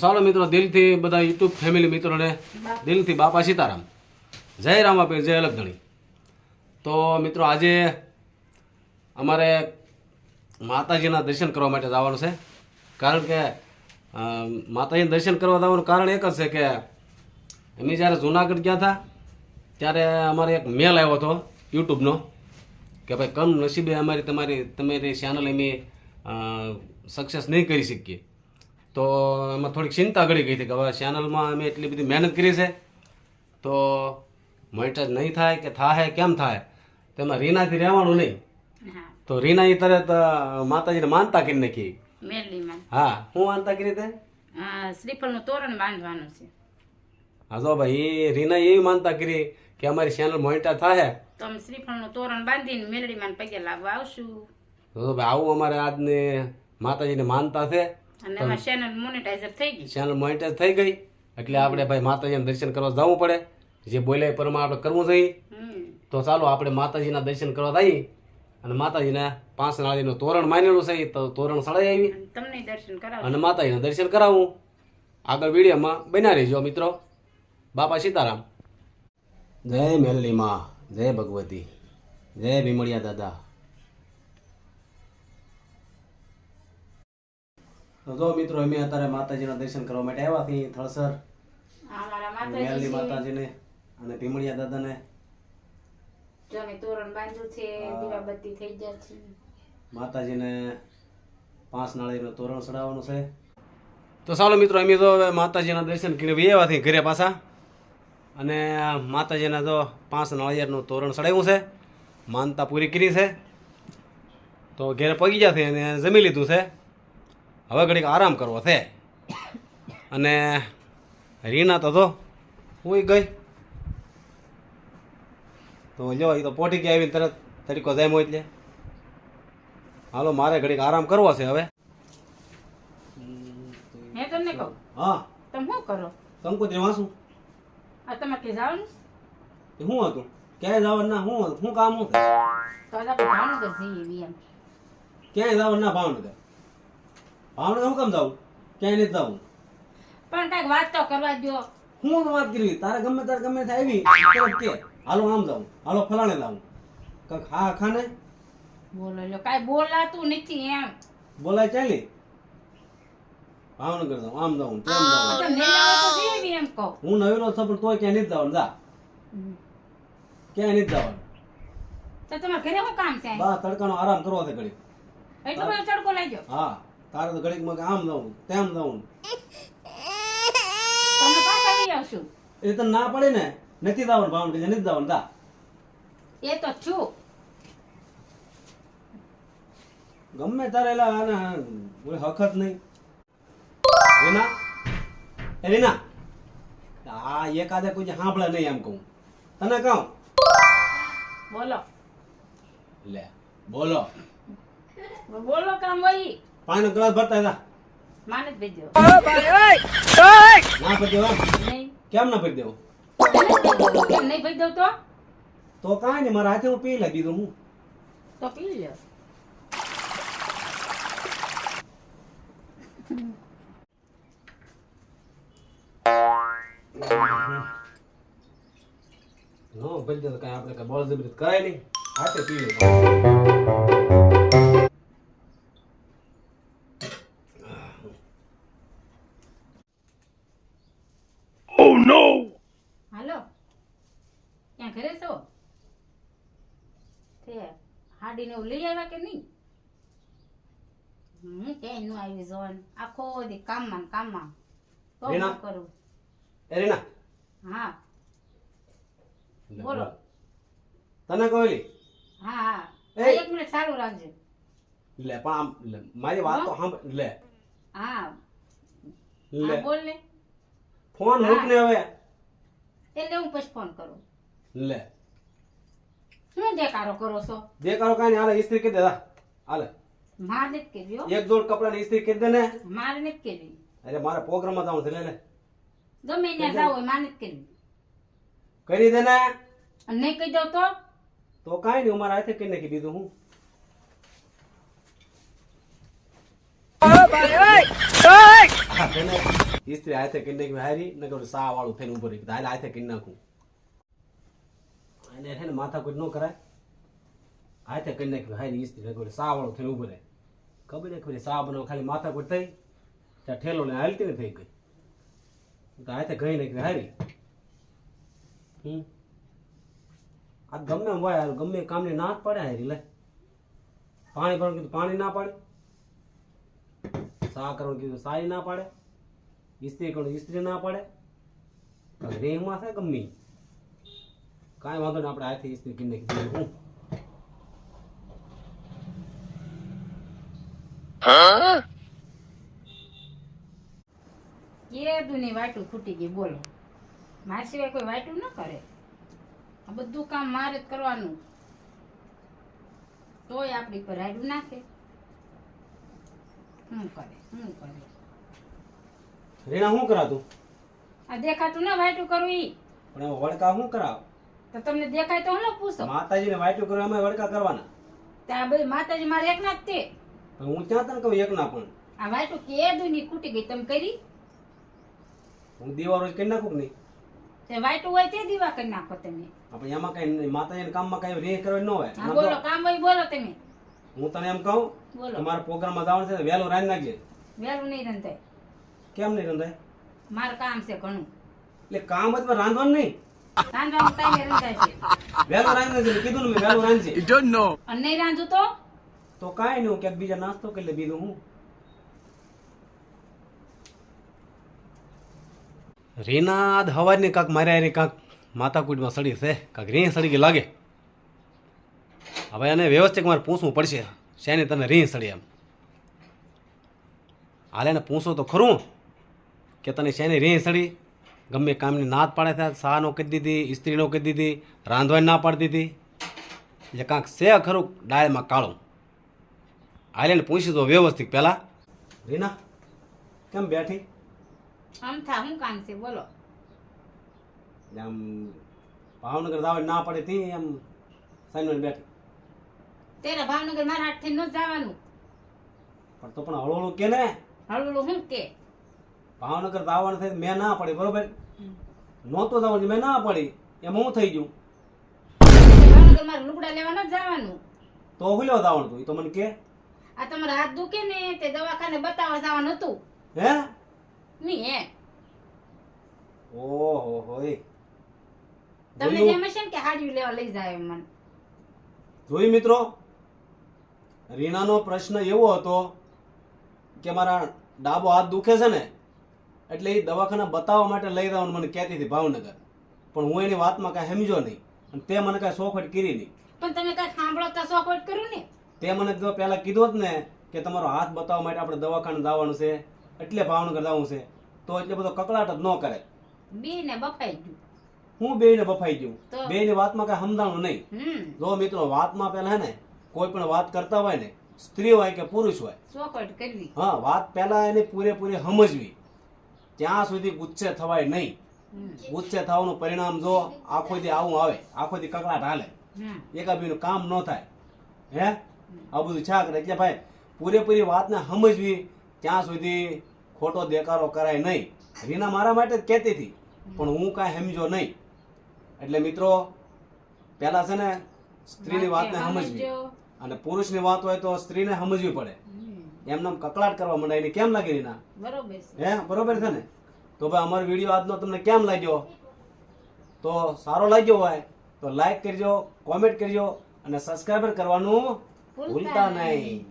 ચાલો મિત્રો, દિલથી બધા યુટ્યુબ ફેમિલી મિત્રોને દિલથી બાપા સીતારામ. જય રામાપીર, જય અલગધણી તો મિત્રો, આજે અમારે માતાજીના દર્શન કરવા માટે જવાનું છે. કારણ કે માતાજીના દર્શન કરવા જવાનું કારણ એક જ છે કે, અમે જ્યારે જુનાગઢ ગયા હતા, ત્યારે અમારે એક મેલ આવ્યો હતો યુટ્યુબનો કે ભાઈ કમ નસીબે અમારી તમારી તમારી ચેનલ અમે સક્સેસ નહીં કરી શકીએ. તો એમાં થોડીક ચિંતા ઘડી ગઈ હતી કે હવે ચેનલમાં અમે એટલી બધી મહેનત કરી છે. તો મોનિટાઈઝ નહીં થાય કે થાય કેમ થાય તેમાં રીનાથી રહેવાનું નહીં. તો રીના એ તરત માતાજીને માનતા કરી નાખી. હા હું માનતા કરી તે? શ્રીફળનું તોરણ બાંધવાનું છે. હા તો ભાઈ રીના એવી માનતા કરી કે અમારી ચેનલ મોનિટર થાય તો અમે શ્રીફળનું તોરણ બાંધીને મેલડીમાં પગે લાગવા આવશું. તો ભાઈ આવું અમારે આજને માતાજીને માનતા છે. અને એમાં ચેનલ મોનેટાઈઝર થઈ ગઈ. ચેનલ મોનિટાઈઝ થઈ ગઈ. એટલે આપણે ભાઈ માતાજીના દર્શન કરવા જવું પડે. જે બોલ્યા એ આપણે કરવું જોઈએ. તો ચાલો આપણે માતાજીના દર્શન કરવા જઈએ. અને માતાજીને પાંચ નાળીનું તોરણ માનેલું છે. તો તોરણ સળાઈ આવી. તમને દર્શન કરાવ. અને માતાજીના દર્શન કરાવું. આગળ વિડીયોમાં બન્યા રહેજો મિત્રો. બાપા સીતારામ. જય મેલની માં જય ભગવતી. જય ભીમળિયા દાદા. તો જો મિત્રો અમે અત્યારે માતાજીના દર્શન કરવા માટે આવ્યા છીએ થળસર. મેલની માતાજીને અને ભીમળિયા દાદાને. જો તોરણ બાંધ્યું છે દીવાબત્તી થઈ જાય છે. માતાજીને પાંચ નાળીનું તોરણ ચડાવવાનું છે. તો ચાલો મિત્રો અમે તો હવે માતાજીના દર્શન કરીને વ્યવાથી ઘરે પાછા. અને માતાજીના તો પાંચ નાળિયેરનું તોરણ ચડાવ્યું છે. માનતા પૂરી કરી છે. તો ઘેર પગી ગયા છે અને જમી લીધું છે. હવે ઘડીક આરામ કરવો છે. અને રીના તો તો હું ગઈ. તો જો એ તો પોટી ગયા આવીને તરત તરીકો જાય હોય એટલે. હાલો મારે ઘડીક આરામ કરવો છે હવે. મેં તમને કહું? હા. તમે શું કરો? કંકોત્રી વાંચું આ તમે કે જવાનું શું હતું? ક્યાંય જવાનું? ના શું શું કામ હતું તો આપણે ભાવનગર જઈએ એમ. ક્યાંય જવાનું? ના ભાવનગર. ભાવનગર હું કામ જવું ક્યાંય નથી જવું પણ કંઈક વાત તો કરવા દો હું વાત કરી તારે ગમે તારે ગમે થાય આવી તરત કે હાલો આમ જાઉં હાલો ફલાણે લાવું કંઈક હા ખાને બોલો લો કાંઈ બોલાતું નથી એમ. બોલાય ચાલી. ભાવનગર જાઉં આમ જાઉં તેમ એવી એમ કહું. હું નવીનો છું પણ તોય ક્યાંય નથી જવાનું. જા. ક્યાંય નથી જવાનું. તો તમારે ઘરે શું કામ છે બસ તડકાનો આરામ કરવો છે ઘડી એટલો બધો તડકો લાગ્યો? હા. તારે તો ઘડીકમાં આમ જાઉં તેમ જાઉં તમે પાછા આવી આવશું એ તો ના પડે ને નથી દાવન ભાવન કે નથી દાવન દા એ તો છું. ગમે તારે એલા આને બોલે હખત નહીં. રીના એ રીના આ એકાદે કોઈ સાંભળે નહીં એમ કહું. તને કહું? બોલો. લે બોલો. બોલો કામ વહી પાણીનો ગ્લાસ ભરતા હતા. માને જ ભેજો ના ભરી નહીં. કેમ ના ભરી દેવો? નહીં ભેજ દઉં તો? તો કાંઈ નહીં મારા હાથે હું પી લે બીજું હું? તો પી લ્યો. નો ભરી દે તો કાંઈ આપણે કાંઈ બળજબરી કરાય નહીં. હાથે પી લે હાલો. ક્યાં ઘરે છો? તે હાડીને એવું લઈ આવ્યા કે નહીં? હું ક્યાંયનું આવી જોન આખો દી કામમાં ને કામમાં. તો હું રીના? કરું? એ રીના. હા. બોલો. તને કહેલી? હા હા. એ. એક મિનિટ સારું રાખજો. લે પણ આમ લે, મારી વાત તો સાંભળ લે. હા. લે. હા બોલ ને. ફોન મૂક ને હવે. એટલે હું પછી ફોન કરું. લે. શું દેકારો કરો છો? દેકારો કાઈ નહીં હાલે ઇસ્ત્રી કરી દેતા હાલે. મારે નથી કેવી હો. એક જોડ કપડાની ઇસ્ત્રી કરી દે ને. મારે નથી કેવી. અરે મારે પ્રોગ્રામમાં જવાનું છે લે લે. ગમે ત્યાં જાવ હોય મારે નથી કેવી. કરી દે ને. નહીં કહી દઉં તો? તો કાઈ નહીં મારા હાથે કરીને નાખી દીધું હું. હા, તેને ઈસ્ત્રી હાથે કરી નાખી હારી ને કહું સા વાળું થઈને ઊભો રહી હાલ હાથે કરી નાખું એને છે ને કરાય હાથે કરી નાખ્યું હારી ઈસ્ત્રી ને કહું સા વાળું થઈને ઊભો રહે ખબર ખબર સા બનાવ ખાલી માથા કોઈ થઈ ત્યાં ઠેલો ને હાલતી ને થઈ ગઈ તો હાથે ગઈ નાખી હારી આ ગમે હોય ગમે કામને ના પડે હારી લે પાણી પણ પાણી ના પાડે સા કરવાનું કીધું, સારી ના પાડે? ઇસ્ત્રી કરું ઇસ્ત્રી ના પાડે? રેહમાં છે ગમી કાંઈ વાંધો નહીં, આપણે આથી ઇસ્ત્રી કરી નાખી હું? વાટું ખૂટી ગઈ, બોલો. મારા સિવાય કોઈ વાટું ન કરે. આ બધું કામ મારે જ કરવાનું. તોય આપણી પર રાડું નાખે. કરે કરે. રેણા શું કરાતું? આ દેખાતું ના વાયટું કરવું ઈ. પણ વડકા શું કરાવ? તો તમને દેખાય તો હું પૂછો. માતાજીને વાયટું કરવા અમે વડકા કરવાના. ત્યાં બધી માતાજી મારે એકના જ તે. હું ત્યાં તને કહું એક ના પણ? આ વાટું કે દુની કૂટી ગઈ તમે કરી? હું દીવા રોજ કરી નાખું નહીં? તે વાયટું હોય તે દીવા કરી નાખો તમે. આપણે એમાં કઈ માતાજીના કામમાં કઈ રેહ કરવા ન હોય. બોલો કામ હોય બોલો તમે. હું તને એમ કહું બોલો. તમારા પ્રોગ્રામમાં જવાનું છે વહેલો રાંધી નાખજે. વહેલું નહીં રંધાય. કેમ નહીં રંધાય? મારું કામ છે ઘણું. એટલે કામ જ રાંધવાનું નહીં. રાંધવાનું ટાઈમે રંધાય છે. વહેલું રાંધી નાખજે કીધું ને મેં વહેલું રાંધજે. અને નહીં રાંધું તો? તો કાંઈ નહીં હું ક્યાંક બીજા નાસ્તો કરી લે બીજું હું? રીનાદ હવાની કાંક માર્યા હારે કાંક માતાકુટમાં સડી છે કાંક રે સડી કે લાગે. હવે એને વ્યવસ્થિત મારે પૂછવું પડશે. શેની તને રીહ સડી એમ? હાલે ને પૂછો તો ખરું કે તને શેની રીહ સડી ગમે કામની નાદ પાડે છે સાનો કહી દીધી ઇસ્ત્રીનો કહી દીધી રાંધવાની ના પાડી દીધી. એટલે કાંક છે ખરું ડાળમાં કાળું. હાલે ને પૂછી તો વ્યવસ્થિત પહેલા. રીના કેમ બેઠી? આમ થા શું કામ છે બોલો. આમ ભાવનગર દાવે ના પડે તી એમ સાઈન બેઠી. તેરા ભાવનગર મારા હાથથી ન જવાનું. પણ તો પણ હળવું હળવું કે ને? હળવળું હું કે? ભાવનગર જવાનું થઈ મેં ના પડી બરોબર? નહોતો જવાનું મેં ના પડી. એમ હું થઈ ગયું? ભાવનગર મારે લુગડા લેવા ન જવાનું. તો હુલ્યો જવાનું તું? તો મને કે. આ તમારા હાથ દુખે ને તે દવાખાને બતાવવા જવાનું હતું. હે? નહીં હે? ઓહો હોય તમને? જેમ હશે ને કે હાડિયું લેવા લઈ જાય મને. જોઈ મિત્રો? રીનાનો પ્રશ્ન એવો હતો કે મારા ડાબો હાથ દુખે છે ને એટલે એ દવાખાના બતાવવા માટે લઈ જવાનું મને કહેતી હતી ભાવનગર. પણ હું એની વાતમાં કાંઈ સમજો નહીં. અને તે મને કાંઈ સોખટ કરી નહીં. પણ તમે કાંઈ સાંભળો તો સપોર્ટ કર્યું ને તે મને જો પહેલાં કીધું જ ને કે તમારો હાથ બતાવવા માટે આપણે દવાખાને જવાનું છે એટલે ભાવનગર જવું છે. તો એટલે બધો કકડાટ જ ન કરે. બી ને બફાઈ ગયું. હું બેયને બફાઈ ગયું. બેની વાતમાં કાંઈ સમજાણું નહીં. જો મિત્રો વાતમાં પહેલા ને કોઈ પણ વાત કરતા હોય ને સ્ત્રી હોય કે પુરુષ હોય કરવી. હા વાત પહેલા એની પૂરેપૂરી સમજવી. ત્યાં સુધી ગુસ્સે થવાય નહીં. ગુસ્સે થવાનું પરિણામ જો આખો દી આવું આવે આખો દી કકડાટ હાલે એકાબીનું કામ ન થાય. હે? આ બધું છાક એટલે ભાઈ. પૂરેપૂરી વાતને સમજવી ત્યાં સુધી ખોટો દેકારો કરાય નહીં. રીના મારા માટે જ કહેતી હતી પણ હું કાંઈ સમજો નહીં. એટલે મિત્રો પહેલા છે ને સ્ત્રીની વાતને સમજવી. અને પુરુષની વાત હોય તો સ્ત્રીને સમજવી પડે. એમને કકળાટ કરવા માંડે એને કેમ લાગે રીના? હે બરોબર છે ને? તો ભાઈ અમારો વીડિયો આજનો તમને કેમ લાગ્યો? તો સારો લાગ્યો હોય તો લાઈક કરજો કોમેન્ટ કરજો અને સબસ્ક્રાઈબર કરવાનું ભૂલતા નહીં.